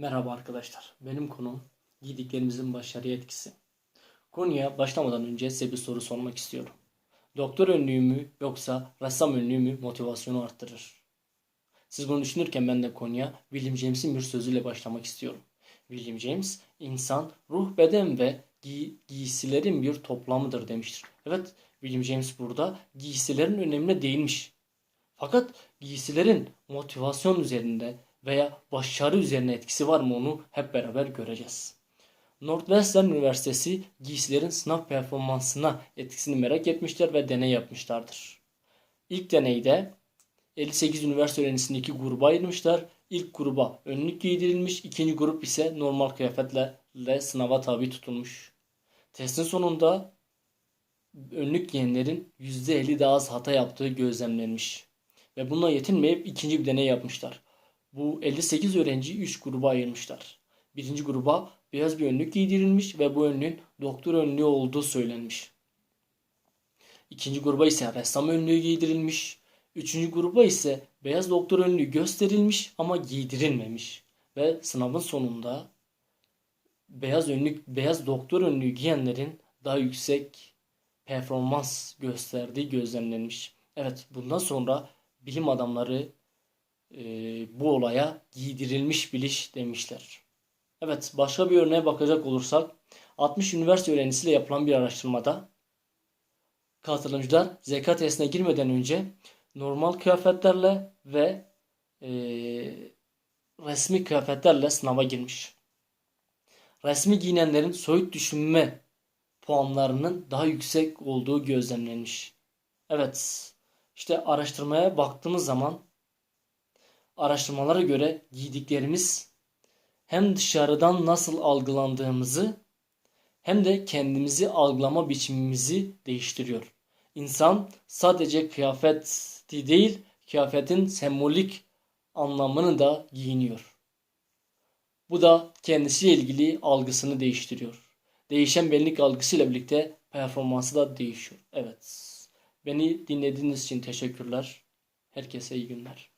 Merhaba arkadaşlar. Benim konum giydiklerimizin başarıya etkisi. Konuya başlamadan önce size bir soru sormak istiyorum. Doktor önlüğü mü yoksa ressam önlüğü mü motivasyonu arttırır? Siz bunu düşünürken ben de konuya William James'in bir sözüyle başlamak istiyorum. William James, insan, ruh, beden ve giy- giysilerin bir toplamıdır demiştir. Evet, William James burada giysilerin önemine değinmiş. Fakat giysilerin motivasyon üzerinde veya başarı üzerine etkisi var mı onu hep beraber göreceğiz. Northwestern Üniversitesi giysilerin sınav performansına etkisini merak etmişler ve deney yapmışlardır. İlk deneyde 58 üniversite öğrencisini iki gruba ayırmışlar. İlk gruba önlük giydirilmiş, ikinci grup ise normal kıyafetlerle sınava tabi tutulmuş. Testin sonunda önlük giyenlerin %50 daha az hata yaptığı gözlemlenmiş. Ve bununla yetinmeyip ikinci bir deney yapmışlar. Bu 58 öğrenciyi 3 gruba ayırmışlar. Birinci gruba beyaz bir önlük giydirilmiş ve bu önlüğün doktor önlüğü olduğu söylenmiş. İkinci gruba ise ressam önlüğü giydirilmiş. Üçüncü gruba ise beyaz doktor önlüğü gösterilmiş ama giydirilmemiş. Ve sınavın sonunda beyaz önlük, beyaz doktor önlüğü giyenlerin daha yüksek performans gösterdiği gözlemlenmiş. Evet, bundan sonra bilim adamları e, bu olaya giydirilmiş biliş demişler. Evet, başka bir örneğe bakacak olursak 60 üniversite öğrencisiyle yapılan bir araştırmada katılımcılar zeka testine girmeden önce normal kıyafetlerle ve e, resmi kıyafetlerle sınava girmiş. Resmi giyinenlerin soyut düşünme puanlarının daha yüksek olduğu gözlemlenmiş. Evet, işte araştırmaya baktığımız zaman araştırmalara göre giydiklerimiz hem dışarıdan nasıl algılandığımızı hem de kendimizi algılama biçimimizi değiştiriyor. İnsan sadece kıyafeti değil, kıyafetin sembolik anlamını da giyiniyor. Bu da kendisiyle ilgili algısını değiştiriyor. Değişen benlik algısıyla birlikte performansı da değişiyor. Evet. Beni dinlediğiniz için teşekkürler. Herkese iyi günler.